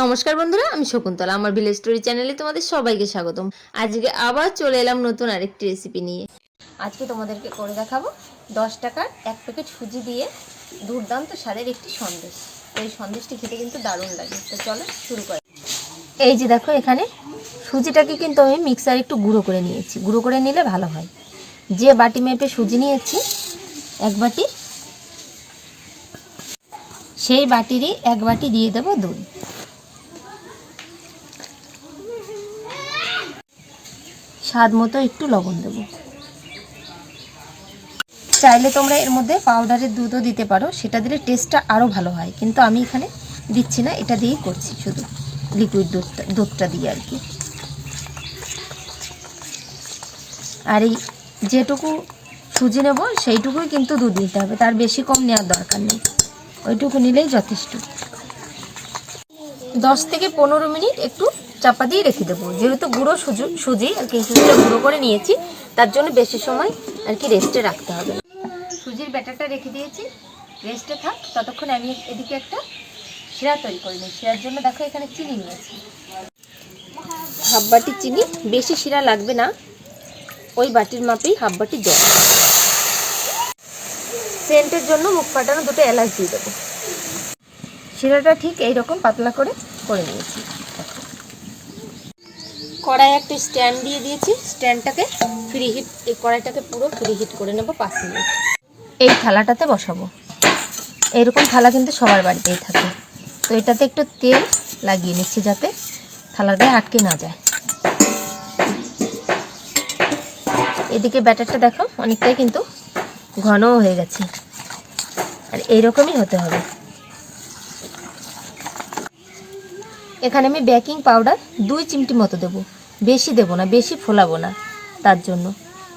নমস্কার বন্ধুরা, আমি শকুন্তলা। আমার ভিলেজ স্টোরি চ্যানেলে তোমাদের সবাইকে স্বাগতম। আজকে আবার চলে এলাম নতুন আরেকটি রেসিপি নিয়ে। আজকে তোমাদেরকে করে দেখাবো দশ টাকার এক প্যাকেট সুজি দিয়ে দুর্দান্ত স্বাদের একটি সন্দেশ। এই সন্দেশটি খেতে কিন্তু দারুণ লাগে। তো চলো শুরু করি। এই যে দেখো এখানে সুজিটাকে কিন্তু আমি মিক্সার একটু গুঁড়ো করে নিয়েছি। গুঁড়ো করে নিলে ভালো হয়। যে বাটি মেপে সুজি নিয়েছি, এক বাটি, সেই বাটিরই এক বাটি দিয়ে দেবো দুধ। স্বাদ মতো একটু লবণ দেব। চাইলে তোমরা এর মধ্যে পাউডারের দুধও দিতে পারো, সেটা দিলে টেস্টটা আরও ভালো হয়। কিন্তু আমি এখানে দিচ্ছি না, এটা দিয়েই করছি শুধু লিকুইড দুধটা দুধটা দিয়ে আর কি। আর এই যেটুকু সুজি নেব, সেইটুকুই কিন্তু দুধ নিতে হবে, তার বেশি কম নেওয়ার দরকার নেই। ওইটুকু নিলেই যথেষ্ট। দশ থেকে পনেরো মিনিট একটু চাপা দিয়ে রেখে দেবো। যেহেতু গুঁড়ো সুজি সুজি আর কি, সুজিটা গুঁড়ো করে নিয়েছি, তার জন্য বেশি সময় আর কি রেস্টে রাখতে হবে। সুজির ব্যাটারটা রেখে দিয়েছি। রেস্টে থাক, ততক্ষণ আমি এদিকে একটা শিরা তৈরি করে নিই। শিরার জন্য দেখো এখানে চিনি নিয়েছি। হাফ বাটি চিনি, বেশি শিরা লাগবে না। ওই বাটির মাপেই হাফ বাটি জল। সেন্টের জন্য মুখ ফাটানো দুটো এলাচ দিয়ে দেবো। শিরাটা ঠিক এইরকম পাতলা করে করে নিয়েছি। কড়াই একটা স্ট্যান্ড দিয়ে দিয়েছি। স্ট্যান্ডটাকে ফ্রি হিট এই কড়াইটাকে পুরো ফ্রি হিট করে নেব পাঁচ মিনিট। এই থালাটাতে বসাবো। এরকম থালা কিন্তু সবার বাড়িতেই থাকে। তো এটাতে একটু তেল লাগিয়ে নিচ্ছি যাতে গায়ে আটকে না যায়। এদিকে ব্যাটারটা দেখো অনেকটাই কিন্তু ঘনও হয়ে গেছে। আর এইরকমই হতে হবে। এখানে আমি বেকিং পাউডার দুই চিমটি মতো দেব। বেশি দেব না, বেশি ফোলাবো না তার জন্য।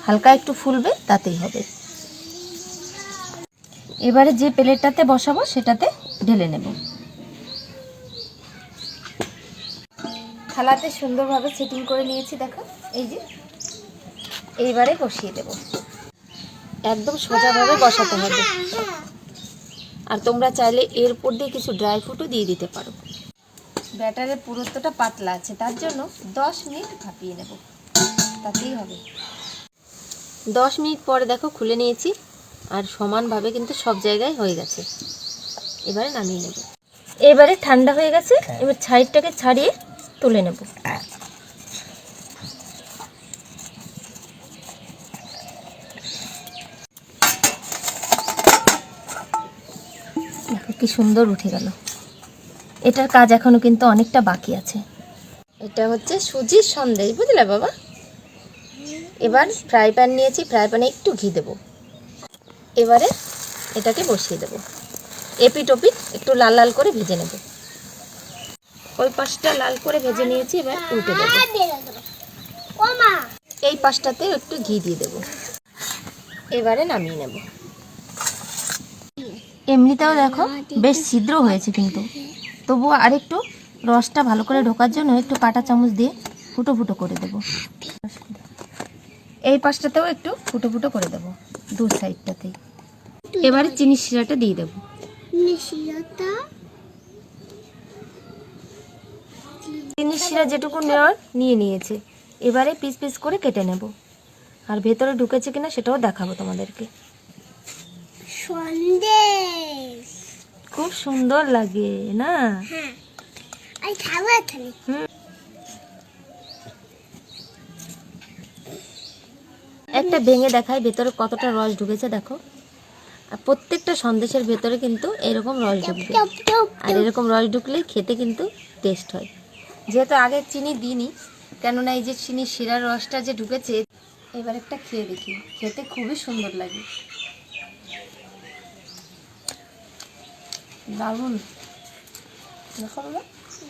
হালকা একটু ফুলবে, তাতেই হবে। এবারে যে প্লেটটাতে বসাবো, সেটাতে ঢেলে নেব। থালাতে সুন্দরভাবে সেটিং করে নিয়েছি, দেখো। এই যে, এইবারে বসিয়ে দেব। একদম সোজাভাবে বসাতে হবে। আর তোমরা চাইলে এর উপর দিয়ে কিছু ড্রাই ফ্রুটও দিয়ে দিতে পারো। ব্যাটারের পুরুত্বটা পাতলা আছে তার জন্য দশ মিনিট ভাপিয়ে নেব। তাতেই হবে। দশ মিনিট পরে দেখো খুলে নিয়েছি আর সমানভাবে কিন্তু সব জায়গায় হয়ে গেছে। এবারে নামিয়ে নেব। এবারে ঠান্ডা হয়ে গেছে এবার ছাইডটাকে ছাড়িয়ে তুলে নেব। দেখো কি সুন্দর উঠে গেল। এটার কাজ এখনও কিন্তু অনেকটা বাকি আছে। এটা হচ্ছে সুজির সন্দেশ বুঝলে বাবা? এবার ফ্রাই প্যান নিয়েছি ফ্রাই প্যানে একটু ঘি দেব। এবারে এটাকে বসিয়ে দেব। ওপিট একটু লাল লাল করে ভেজে নেব। ওই পাশটা লাল করে ভেজে নিয়েছি এবার উল্টে দেব। এই পাশটাতে একটু ঘি দিয়ে দেব। এবারে নামিয়ে নেব। এমনিতেও দেখো বেশ ছিদ্র হয়েছে কিন্তু। তবুও আরেকটু রসটা ভালো করে ঢোকার জন্য একটু কাঁটা চামচ দিয়ে ফুটো ফুটো করে দেব। এই পাশটাতেও একটু ফুটো ফুটো করে দেব দু সাইডটাতেই। এবারে চিনি শিরাটা দিয়ে দেব। চিনি শিরা যেটুকু নেওয়ার নিয়ে নিয়েছে। এবারে পিস পিস করে কেটে নেব। আর ভেতরে ঢুকেছে কিনা সেটাও দেখাবো তোমাদেরকে। সন্দেশ খুব সুন্দর লাগে না? হ্যাঁ। একটা ভেঙে দেখায় ভেতরে কতটা রস ঢুকেছে দেখো। আর প্রত্যেকটা সন্দেশের ভেতরে কিন্তু এরকম রস ঢুকবে। আর এরকম রস ঢুকলেই খেতে কিন্তু টেস্ট হয়। যেহেতু আগে চিনি দিইনি কেননা এই যে চিনি শিরার রসটা যে ঢুকেছে এবার একটা খেয়ে দেখি। খেতে খুবই সুন্দর লাগে। দারুণ। দেখো বাবা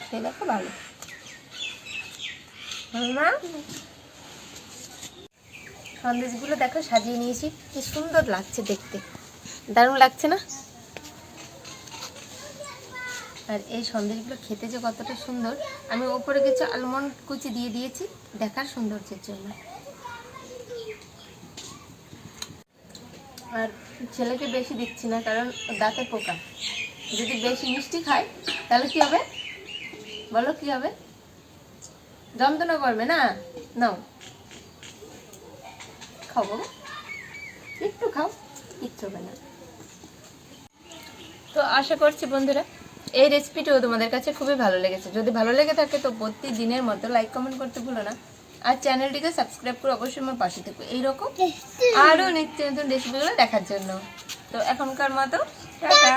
খেয়ে দেখো ভালো। মা? সন্দেশগুলো দেখো, সাজিয়ে নিয়েছি। কি সুন্দর লাগছে দেখতে। দারুণ লাগছে না? আর এই সন্দেশগুলো খেতে যে কতটা সুন্দর। আমি ওপরে কিছু আলমন্ড কুচি দিয়ে দিয়েছি, দেখার সৌন্দর্যের জন্য। আর ছেলেকে বেশি দিচ্ছি না, কারণ দাঁতে পোকা। যদি বেশি মিষ্টি খায়, তাহলে কি হবে? বলো কি হবে? যন্ত্রণা করবে না? নাও। খাও বাবা। একটু খাও, কিচ্ছু হবে না। তো আশা করছি বন্ধুরা, এই রেসিপিটিও তোমাদের কাছে খুবই ভালো লেগেছে। যদি ভালো লেগে থাকে তো প্রতিদিনের মতো লাইক কমেন্ট করতে ভুলো না। আর চ্যানেলটিকে সাবস্ক্রাইব করে অবশ্যই আমার পাশে থেকো। এইরকম আরও নিত্য নতুন রেসিপিগুলো দেখার জন্য। তো এখনকার মতো, টাটা।